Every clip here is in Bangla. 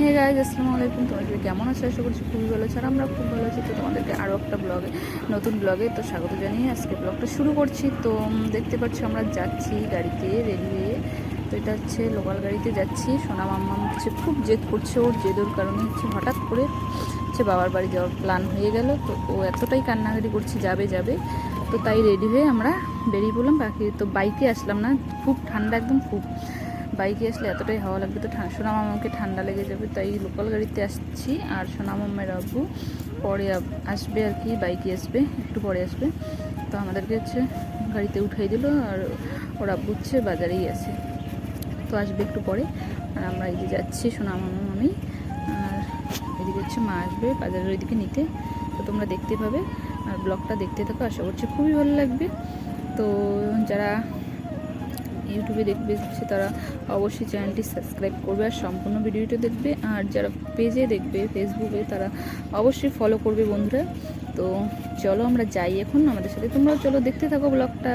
হে গাইজ আসসালামু আলাইকুম সবাই কেমন আছো? আশা করছি খুবই ভালো আর আমরা খুব ভালো আছি। তো তোমাদেরকে আরও একটা ব্লগে নতুন ব্লগে তো স্বাগত জানিয়ে আজকে ব্লগটা শুরু করছি। তো দেখতে পাচ্ছ আমরা যাচ্ছি গাড়িতে রেলওয়ে তো এটা হচ্ছে লোকাল গাড়িতে যাচ্ছি। সোনা মাম্মা হচ্ছে খুব জেদ করছে। ওর জেদোর কারণে হচ্ছে হঠাৎ করে হচ্ছে বাবার বাড়ি যাওয়ার প্ল্যান হয়ে গেল। তো ও এতটাই কান্নাকাটি করছে, যাবে যাবে। তো তাই রেডি হয়ে আমরা বেরিয়ে পড়লাম। বাকি তো বাইকে আসলাম না। খুব ঠান্ডা, একদম খুব। বাইকে আসলে এতটাই হাওয়া লাগবে তো সোনা মামাকে ঠান্ডা লেগে যাবে, তাই লোকাল গাড়িতে আসছি। আর সোনা মামার আব্বু পরে আসবে আর কি, বাইকে আসবে, একটু পরে আসবে। তো আমাদেরকে হচ্ছে গাড়িতে উঠাই দিল, আর ওর আব্বু হচ্ছে বাজারেই আছে। তো আসবে একটু পরে। আর আমরা এই যে যাচ্ছি সোনা মামা, মামি। আর এদিকে হচ্ছে মা আসবে বাজারের ওইদিকে নিতে। তো তোমরা দেখতে পাবে, আর ব্লগটা দেখতে থাকো, আশা করছি খুবই ভালো লাগবে। তো যারা ইউটিউবে দেখবে সে তারা অবশ্যই চ্যানেলটি সাবস্ক্রাইব করবে আর সম্পূর্ণ ভিডিওটা দেখবে। আর যারা পেজে দেখবে ফেসবুকে তারা অবশ্যই ফলো করবে বন্ধুরা। তো চলো আমরা যাই এখন। আমাদের সাথে তোমরাও চলো, দেখতে থাকো ব্লগটা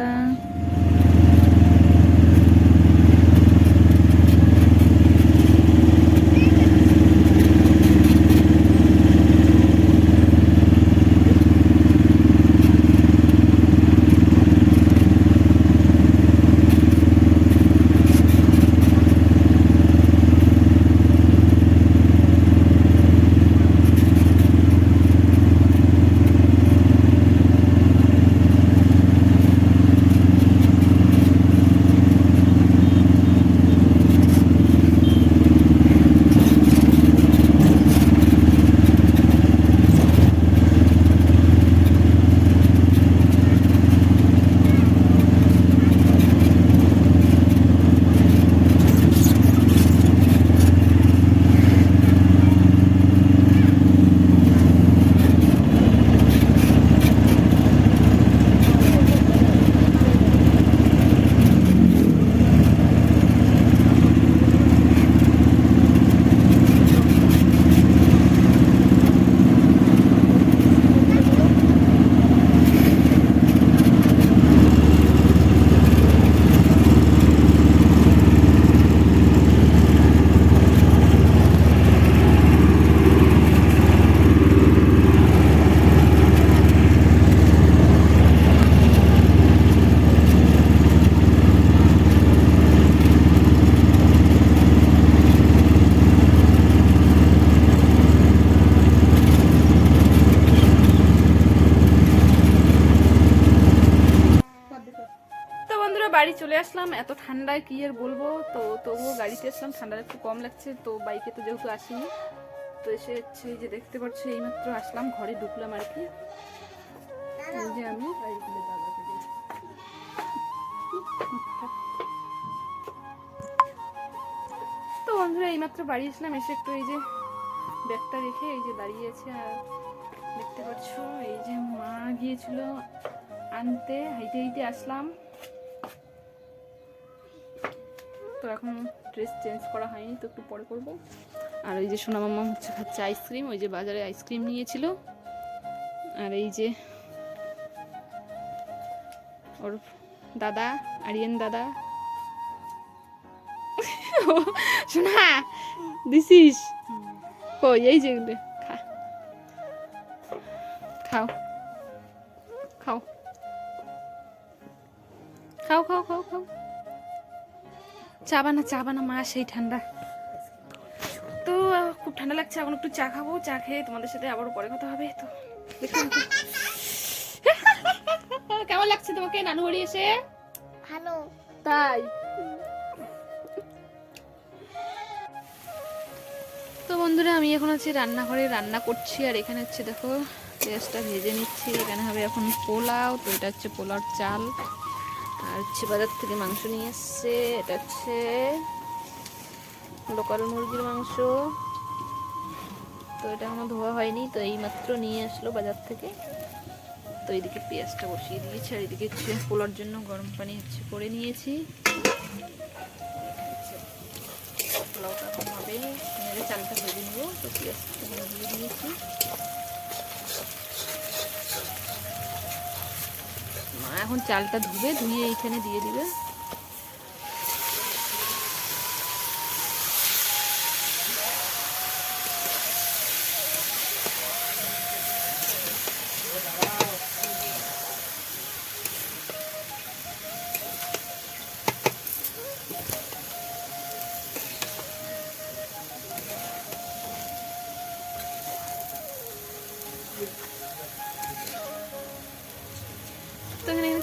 তো বন্ধুরা বাড়ি চলে আসলাম, এত ঠান্ডায় কি আর বলব? তো তবুও গাড়িতে আসলাম, ঠান্ডাটা একটু কম লাগছে, তো বাইকে তো যেহেতু আসিনি, তো এসে হচ্ছে যে দেখতে পাচ্ছ, এইমাত্র আসলাম, ঘরে ঢুকলাম আর কি। এই যে আমি তো বন্ধুরা, এইমাত্র বাড়ি আসলাম, এসে একটু এই যে ব্যাগটা রেখে এই যে দাঁড়িয়ে আছে, আর দেখতে পাচ্ছ, এই যে মা গিয়েছিল আনতে, হাইটে হাইটে আসলাম। তো এখন ড্রেস চেঞ্জ করা হয়নি, তো একটু পরে করব। আর ওই যে সোনা মামা হচ্ছে খাচ্ছে আইসক্রিম ওই যে বাজারে আইসক্রিম নিয়েছিল। আর এই যে ওর দাদা, আরিয়ান দাদা। শোনা দিছিস? কই, এই যে খা। খাও। খাও। খাও খাও খাও খাও। চা বানা চা বানা মা সেই ঠান্ডা। তো খুব ঠান্ডা লাগছে এখন একটু চা খাব চা খেয়ে তোমাদের সাথে আবারও পরে কথা হবে তো। কেমন লাগছে তোমাকে নানু বাড়ি এসে? ভালো। তাই? তো বন্ধুরা আমি এখন আছি রান্নাঘরে রান্না করছি আর এখানে হচ্ছে দেখো পেঁয়াজটা ভেজে নিচ্ছি এখানে হবে এখন পোলাও তো এটা হচ্ছে পোলাওর চাল। আর হচ্ছে বাজার থেকে মাংস নিয়ে এসছে। এটা হচ্ছে লোকাল মুরগির মাংস। তো এটা এখনও ধোয়া হয়নি, তো এই মাত্র নিয়ে আসলো বাজার থেকে। তো এইদিকে পেঁয়াজটা বসিয়ে দিয়েছি, আর এদিকে পোলার জন্য গরম পানি হচ্ছে করে নিয়েছি। পোলাওটা হবে চালটা ভেজে নেব। তো পেঁয়াজটা দিয়ে দিয়েছি এখন চালটা ধুবে ধুয়ে এইখানে দিয়ে দিবে।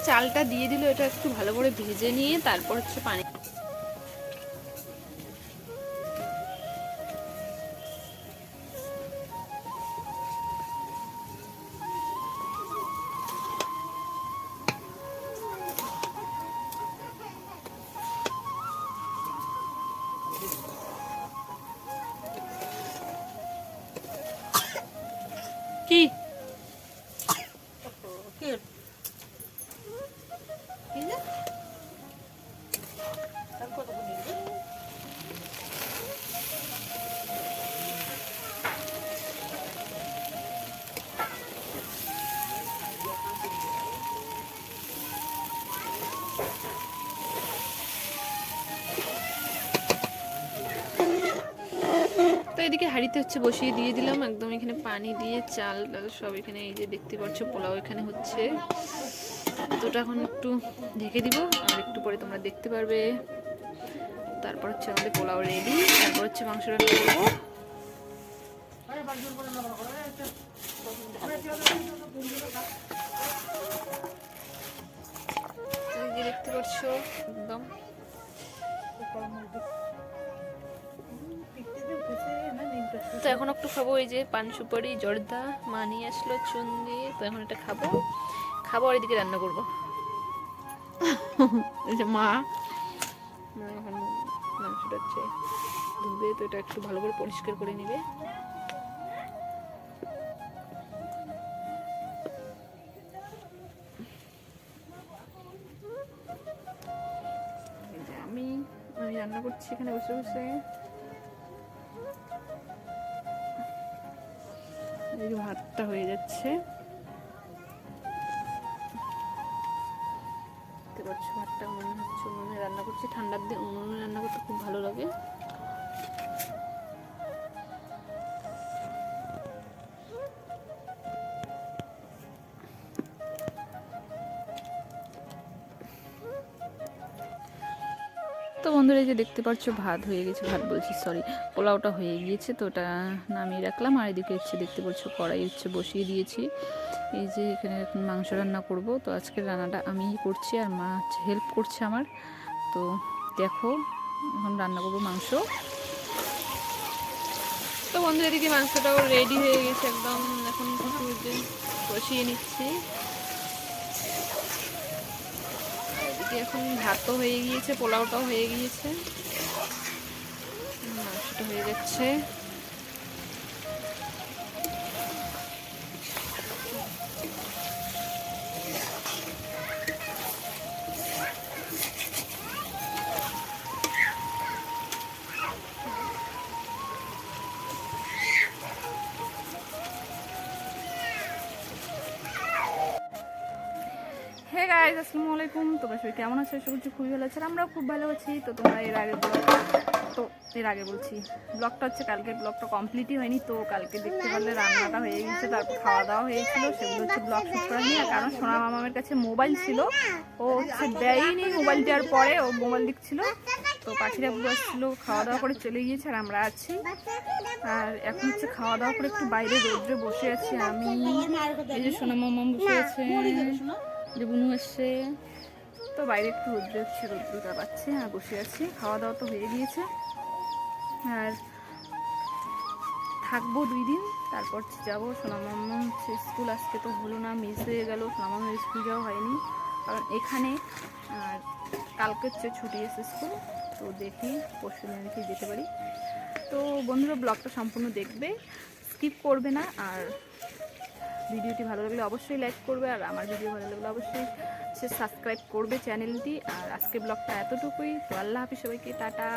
চালটা দিয়ে দিল এটা একটু ভালো করে ভেজে নিয়ে তারপর হচ্ছে পানি কি? এদিকে হাঁড়িতে হচ্ছে বসিয়ে দিয়ে দিলাম, একদম এখানে পানি দিয়ে চাল ডাল সব এখানে এই যে দেখতে পাচ্ছ, পোলাও এখানে হচ্ছে। তো ওটা এখন একটু ঢেকে দিব, আর একটু পরে তোমরা দেখতে পারবে। তারপর হচ্ছে আমাদের পোলাও রেডি তারপর হচ্ছে মাংস রান্না করব। দেখতে পাচ্ছ, একদম। তো এখন একটু খাব এই যে পান সুপারি জর্দা মা নিয়ে আসলো চুন দিয়ে তো এখন এটা খাব। খাব আর এদিকে রান্না করব। এই যে মা। মা এখন মাংসটা হচ্ছে ধুবে তো এটা একটু ভালো করে পরিষ্কার করে নিবে। আমি আমি রান্না করছি এখানে বসে বসে। এই ভাতটা হয়ে যাচ্ছে। দেখতে ভাতটা মনে হচ্ছে উনুনে রান্না করছি। ঠান্ডার দিন উনুনে রান্না করতে খুব ভালো লাগে। তো বন্ধুরা এই যে দেখতে পাচ্ছ, ভাত হয়ে গেছে, ভাত বলছি সরি পোলাওটা হয়ে গিয়েছে, তো ওটা নামিয়ে রাখলাম। আর এদিকে হচ্ছে দেখতে পাচ্ছ, কড়াই হচ্ছে বসিয়ে দিয়েছি। এই যে এখানে মাংস রান্না করব, তো আজকের রান্নাটা আমিই করছি আর মা হচ্ছে হেল্প করছে আমার। তো দেখো, এখন রান্না করব মাংস। তো বন্ধুরা এদিকে মাংসটাও রেডি হয়ে গেছে একদম। এখন বসিয়ে নিচ্ছি। এদিকে এখন ভাতও হয়ে গিয়েছে পোলাওটাও হয়ে গিয়েছে। মাংসটা হয়ে যাচ্ছে। গাইজ আসসালামু আলাইকুম। তোমরা সবাই কেমন আছো? আশা করছি খুবই ভালো আছে। আমরাও খুব ভালো আছি। তো তোমরা এর আগে তো এর আগে বলছি ব্লগটা হচ্ছে কালকে ব্লগটা কমপ্লিটই হয়নি। তো কালকে দেখতে পারলে রান্নাটা হয়ে গেছে তারপর খাওয়া দাওয়া হয়েছিল সেগুলো হচ্ছে ব্লগ শ্যুট করা নিয়ে। কারণ সোনা মামামের কাছে মোবাইল ছিল ও হচ্ছে দেয়নি মোবাইল দেওয়ার পরে ও মোবাইল দিচ্ছিল তো পাখিরা পুরো আসছিল খাওয়া দাওয়া করে চলে গিয়েছে আর আমরা আছি। আর এখন হচ্ছে খাওয়া দাওয়া করে একটু বাইরে রোদ্রে বসে আছি আমি। এই যে সোনা মামাম বসে আছে যে বুনু আসছে তো বাইরে একটু রোদ্রে হচ্ছে রোদ্রুটা পাচ্ছে আর বসে আছি। খাওয়া দাওয়া তো হয়ে গিয়েছে। আর থাকব দুই দিন, তারপর যাব। সোনামাম্মা হচ্ছে স্কুল, আজকে তো হলো না মিস হয়ে গেল। সোনামাম্মার স্কুল যাওয়া হয়নি। কারণ এখানে, আর কালকে হচ্ছে ছুটি এসে স্কুল, তো দেখি, পরশু দিন কি যেতে পারি। তো বন্ধুরা, ব্লগটা সম্পূর্ণ দেখবে স্কিপ করবে না, আর ভিডিওটি ভালো লাগলে অবশ্যই লাইক করবে আর আমার ভিডিও ভালো লাগলে অবশ্যই সে সাবস্ক্রাইব করবে চ্যানেলটি আর আজকে ব্লগটা এতটুকুই। তো আল্লাহ হাফিজ সবাইকে, টাটা।